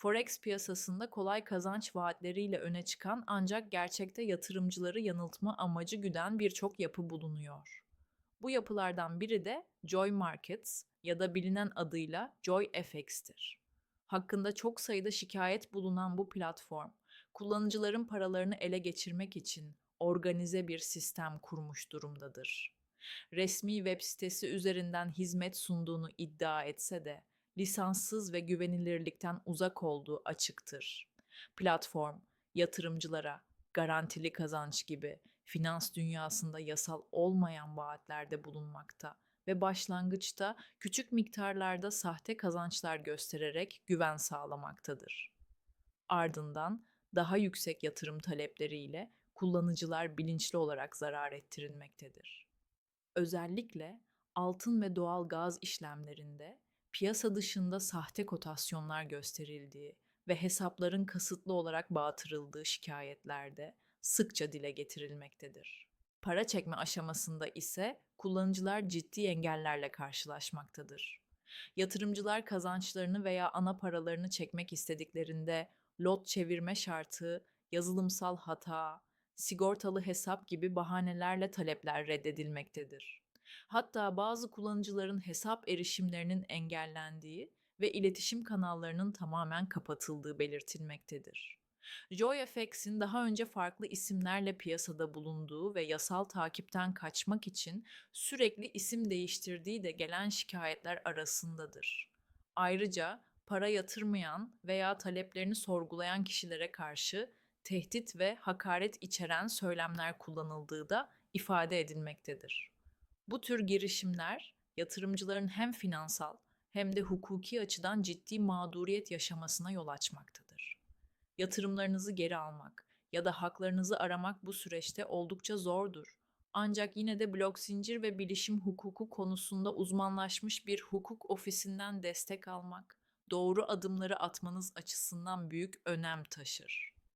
Forex piyasasında kolay kazanç vaatleriyle öne çıkan ancak gerçekte yatırımcıları yanıltma amacı güden birçok yapı bulunuyor. Bu yapılardan biri de Joy Markets ya da bilinen adıyla Joy FX'tir. Hakkında çok sayıda şikayet bulunan bu platform, kullanıcıların paralarını ele geçirmek için organize bir sistem kurmuş durumdadır. Resmi web sitesi üzerinden hizmet sunduğunu iddia etse de lisanssız ve güvenilirlikten uzak olduğu açıktır. Platform yatırımcılara garantili kazanç gibi finans dünyasında yasal olmayan vaatlerde bulunmakta ve başlangıçta küçük miktarlarda sahte kazançlar göstererek güven sağlamaktadır. Ardından daha yüksek yatırım talepleriyle kullanıcılar bilinçli olarak zarar ettirilmektedir. Özellikle altın ve doğal gaz işlemlerinde piyasa dışında sahte kotasyonlar gösterildiği ve hesapların kasıtlı olarak batırıldığı şikayetlerde sıkça dile getirilmektedir. Para çekme aşamasında ise kullanıcılar ciddi engellerle karşılaşmaktadır. Yatırımcılar kazançlarını veya ana paralarını çekmek istediklerinde lot çevirme şartı, yazılımsal hata, sigortalı hesap gibi bahanelerle talepler reddedilmektedir. Hatta bazı kullanıcıların hesap erişimlerinin engellendiği ve iletişim kanallarının tamamen kapatıldığı belirtilmektedir. JoyFX'in daha önce farklı isimlerle piyasada bulunduğu ve yasal takipten kaçmak için sürekli isim değiştirdiği de gelen şikayetler arasındadır. Ayrıca para yatırmayan veya taleplerini sorgulayan kişilere karşı tehdit ve hakaret içeren söylemler kullanıldığı da ifade edilmektedir. Bu tür girişimler yatırımcıların hem finansal hem de hukuki açıdan ciddi mağduriyet yaşamasına yol açmaktadır. Yatırımlarınızı geri almak ya da haklarınızı aramak bu süreçte oldukça zordur. Ancak yine de blok zincir ve bilişim hukuku konusunda uzmanlaşmış bir hukuk ofisinden destek almak, doğru adımları atmanız açısından büyük önem taşır.